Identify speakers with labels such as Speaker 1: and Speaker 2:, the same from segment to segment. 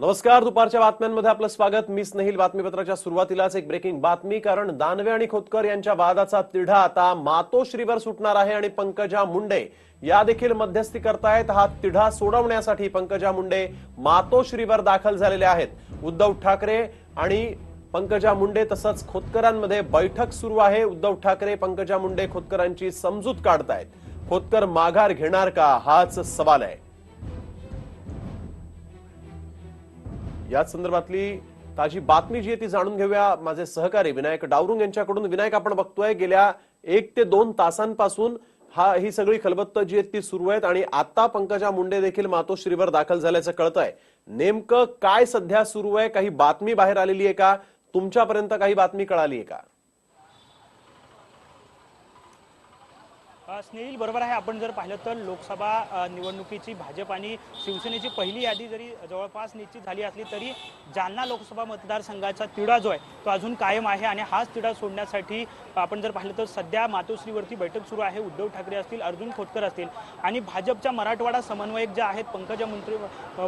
Speaker 1: नमस्कार दुपारच्या बातम्यांमध्ये आपलं स्वागत. मी स्नेहिल बातमीपत्राच्या सुरुवातीलाच एक ब्रेकिंग बातमी. कारण दानवे आणि खोतकर यांच्या वादाचा तिढा आता मातोश्रीवर सुटणार आहे आणि पंकजा मुंडे या देखील मध्यस्थी करतायत. हा तिढा सोडवण्यासाठी पंकजा मुंडे मातोश्रीवर दाखल झालेले आहेत. उद्धव ठाकरे आणि पंकजा मुंडे तसंच खोतकरांमध्ये बैठक सुरू आहे. उद्धव ठाकरे पंकजा मुंडे खोतकरांची समजूत काढतायत. खोतकर माघार घेणार का? हाच सवाल आहे. याच संदर्भातली ताजी बातमी जी आहे ती जाणून घेऊया माझे सहकारी विनायक डावरुंग यांच्याकडून. विनायक आपण बघतोय गेल्या एक ते दोन तासांपासून हा ही सगळी खलबत्त जी आहेत ती सुरू आहेत आणि आता पंकजा मुंडे देखील मातोश्रीवर दाखल झाल्याचं कळत आहे नेमकं काय सध्या सुरू आहे? काही बातमी बाहेर आलेली आहे का? तुमच्यापर्यंत काही बातमी कळाली आहे का?
Speaker 2: स्नेहिल बरोबर आहे. आपण जर पाहिलं तर लोकसभा निवडणुकीची भाजप आणि शिवसेनेची पहिली यादी जरी जवळपास निश्चित झाली असली तरी जालना लोकसभा मतदारसंघाचा तिढा जो आहे तो अजून कायम आहे आणि हाच तिढा सोडण्यासाठी आपण जर पाहिलं तर सध्या मातोश्रीवरती बैठक सुरू आहे. उद्धव ठाकरे असतील अर्जुन खोतकर असतील आणि भाजपच्या मराठवाडा समन्वयक ज्या आहेत पंकजा मंत्री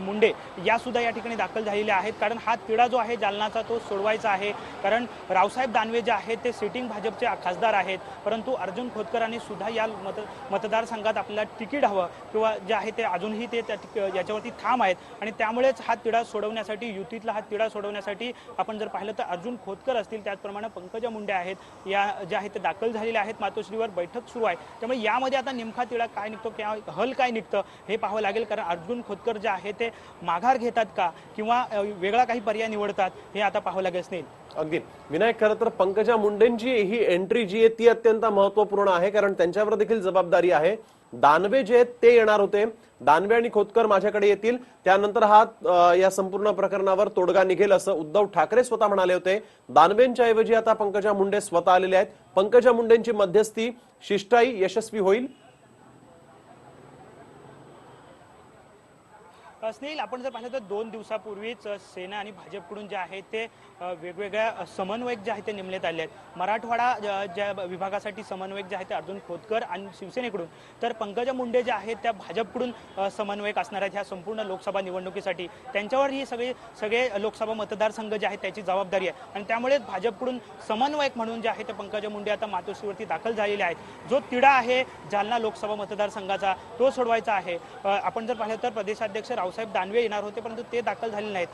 Speaker 2: मुंडे यासुद्धा या ठिकाणी दाखल झालेल्या आहेत. कारण हा तिढा जो आहे जालनाचा तो सोडवायचा आहे. कारण रावसाहेब दानवे जे आहेत ते सिटिंग भाजपचे खासदार आहेत. परंतु अर्जुन खोतकरांनी सुद्धा या मत मतदारसंघात आपल्याला तिकीट हवं किंवा जे आहे ते अजूनही ते त्या याच्यावरती ठाम आहेत. आणि त्यामुळेच हा तिढा सोडवण्यासाठी युतीतला हा तिढा सोडवण्यासाठी आपण जर पाहिलं तर अर्जुन खोतकर असतील. त्याचप्रमाणे पंकजा मुंडे आहेत. या ज्या आहेत ते दाखल झालेल्या आहेत. मातोश्रीवर बैठक सुरू आहे. त्यामुळे यामध्ये आता नेमका तिढा काय निघतो किंवा हल काय निघतं हे पाहावं लागेल. कारण अर्जुन खोतकर जे आहे ते माघार घेतात का किंवा वेगळा काही पर्याय निवडतात हे आता पाहावं लागेल. स्नेल
Speaker 1: अगदी. विनायक खरं तर पंकजा मुंडेंची ही एंट्री जी आहे ती अत्यंत महत्त्वपूर्ण आहे. कारण त्यांच्यावर देखील जबाबदारी आहे. दानवे जे आहेत ते येणार होते. दानवे आणि खोतकर माझ्याकडे येतील. त्यानंतर हा या संपूर्ण प्रकरणावर तोडगा निघेल असं उद्धव ठाकरे स्वतः म्हणाले होते. दानवेंच्या ऐवजी आता पंकजा मुंडे स्वतः आलेले आहेत. पंकजा मुंडेंची मध्यस्थी शिष्टाई यशस्वी होईल.
Speaker 2: स्नेहिल आपण जर पाहिलं तर दोन दिवसापूर्वीच सेना आणि भाजपकडून जे आहे ते वेगवेगळ्या समन्वयक जे आहेत ते नेमण्यात आले आहेत. मराठवाडा ज्या विभागासाठी समन्वयक जे आहेत ते अर्जुन खोतकर आणि शिवसेनेकडून. तर पंकजा मुंडे जे आहेत त्या भाजपकडून समन्वयक असणार आहेत ह्या संपूर्ण लोकसभा निवडणुकीसाठी. त्यांच्यावर ही सगळी सगळे लोकसभा मतदारसंघ जे आहेत त्याची जबाबदारी आहे. आणि त्यामुळेच भाजपकडून समन्वयक म्हणून जे आहे ते पंकजा मुंडे आता मातोश्रीवरती दाखल झालेले आहेत. जो तिढा आहे जालना लोकसभा मतदारसंघाचा तो सोडवायचा आहे. आपण जर पाहिलं तर प्रदेशाध्यक्ष रावसाहेब दानवे येणार होते परंतु ते दाखल झालेले नाहीत.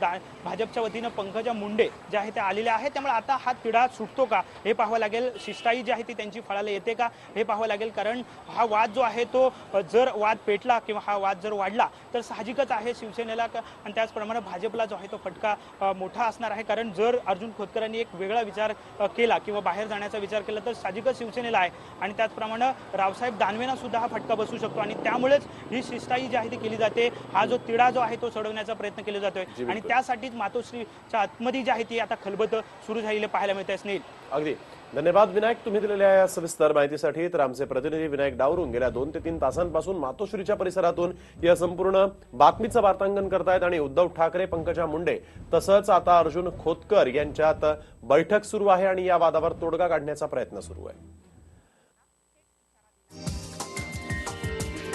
Speaker 2: दा- भाजपच्या वतीनं पंकजा मुंडे जे आहे ते आलेले आहेत. त्यामुळे आता हा तिढा सुटतो का हे पाहावं लागेल. शिष्टाई जी आहे ती त्यांची फळाला येते का हे पाहावं लागेल. कारण हा वाद जो आहे तो जर वाद पेटला किंवा हा वाद जर वाढला तर साहजिकच आहे शिवसेनेला आणि त्याचप्रमाणे भाजपला जो आहे तो फटका मोठा असणार आहे. कारण जर अर्जुन खोतकरांनी एक वेगळा विचार केला किंवा बाहेर जाण्याचा विचार केला तर साहजिकच शिवसेनेला आहे. आणि त्याचप्रमाणे रावसाहेब दानवेंना सुद्धा हा फटका बसू शकतो. आणि त्यामुळेच ही शिष्टाई जी आहे ती केली जाते. हा जो तिढा जो आहे तो सोडवण्याचा प्रयत्न केला जातोय. आणि. त्यासाठीच मातोश्रीच्या आतमध्ये जी आहे ती आता खलबत सुरू झालेले पाहायला मिळत स्नेल.
Speaker 1: अगदी. धन्यवाद विनायक. तुम्ही दिलेल्या या सविस्तर माहितीसाठी तर आमचे प्रतिनिधी विनायक डावरून गेल्या दोन ते तीन तासांपासून मातोश्रीच्या परिसरातून या संपूर्ण बातमीचं वार्तांकन करतायत आणि उद्धव ठाकरे पंकजा मुंडे तसंच आता अर्जुन खोतकर यांच्यात बैठक सुरू आहे आणि या वादावर तोडगा काढण्याचा प्रयत्न सुरू आहे.